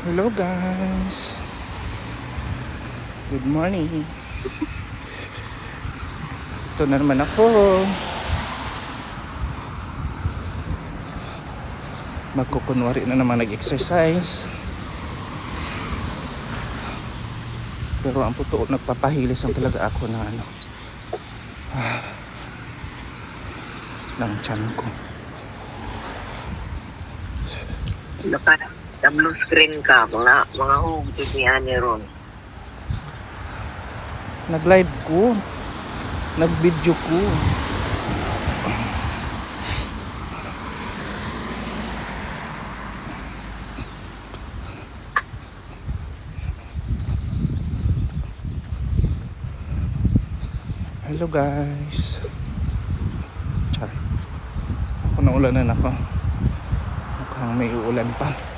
Hello guys. Good morning. Ito na naman ako. Magkukunwari na naman nag-exercise. Pero ang puto, nagpapahilis ang talaga ako na ano. Ah, ng tiyan ko. Naka, na blue screen ka, mga, mga hugtid ni Ani ron. Nag-live ko. Nag-video ko. Hello guys. Char. Ako na ulanan ako. Mukhang may uulan pa.